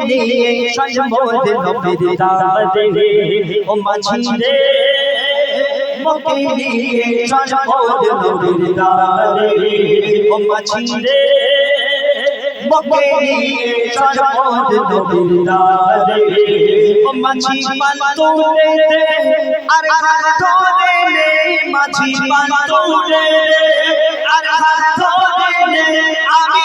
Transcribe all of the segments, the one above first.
নিয়ে সম্বোধ নবীর দাওয়াতে ও মাঝি রে মকে নিয়ে সম্বোধ নবীর দাওয়াতে ও মাঝি মাঝি মাঝি আমি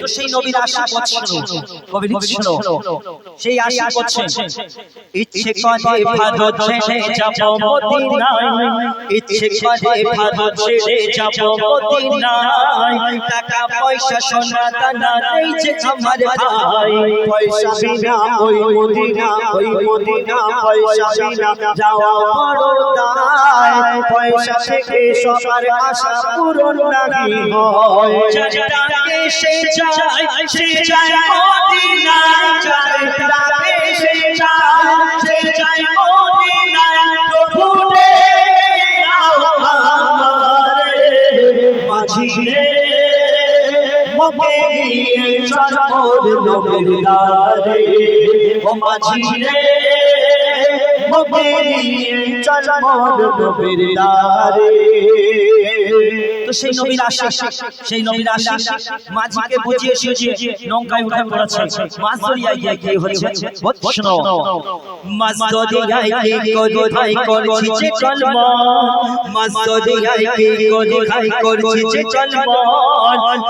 তো সেই নবীর আশা করছিল কবি লিখছিল সেই আশা করছে ইচ্ছে করে ভারত ছেড়ে যাব মদিনায়। ইচ্ছে করে ভারত ছেড়ে যাব মদিনায়। টাকা পয়সা সোনা দানা নেই যে আমার ভাই। পয়সা বিনা ওই মদিনা ওই মদিনা পয়সা বিনা যাওয়া বড় পয়সা থেকে সবার আশা পূরণ নাহি হয়। যাকে সে যায় সে প্রভু রে আমারে মাঝি রে মকে নিয়ে নবীর দারে ও মাঝি রে মকে চল সম্পদ দারে তো সেই নবীর আশা সেই নবীর আশা মাঝিকে বুঝিয়ে সুঝিয়ে নৌকায় উঠে পড়েছে মাছ দরিয়ায় গিয়ে কি হচ্ছে শোনো মাছ দরিয়ায় কলম দরিয়ায় কলম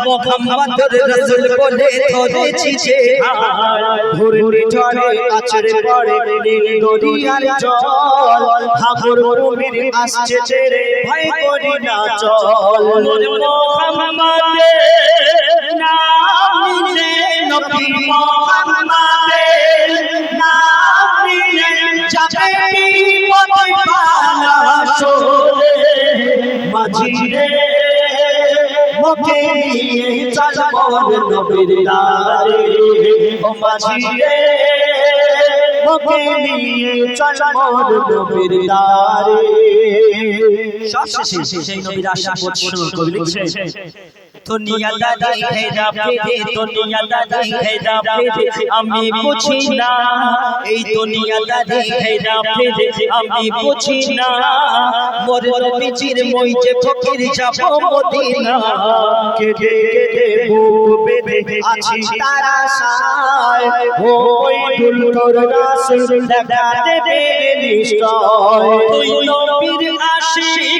মোহাম্মদ রাসূল বলে আছড়ে পড়ে নীল দরিয়ার জল হাগুর আসছে ছেড়ে ভয় করি না চল। মোহাম্মদে নাম নিলে নবী মোহাম্মদে নাম নিলে যাবে বিপদে পালা সরে মাঝি রে মুখে নিয়ে চলবো নবীর দারে ও মাঝি রে মুখে নিয়ে চলবো নবীর দারে সব শেষে সেই নবীর আশা করছিল কবি লিখছে দুনিয়া আমি বুঝি না। এই দুনিয়া দাদি হেরা পেরে আমি বুঝি না। মোর নবীজির মই যে ফকির যাব মদিনা। কেটে কেটে বুক বেঁধে আছি তারা সায় ওই দুলকর রাসুল দেখা দেবে নিশ্চয়। তুই নবীর আশিক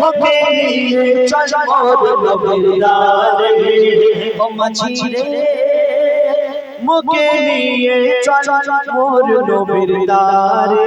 মুখে নিয়ে চল মোর নবীর দারে ও মাঝি রে মুখে নিয়ে চল মোর নবীর দারে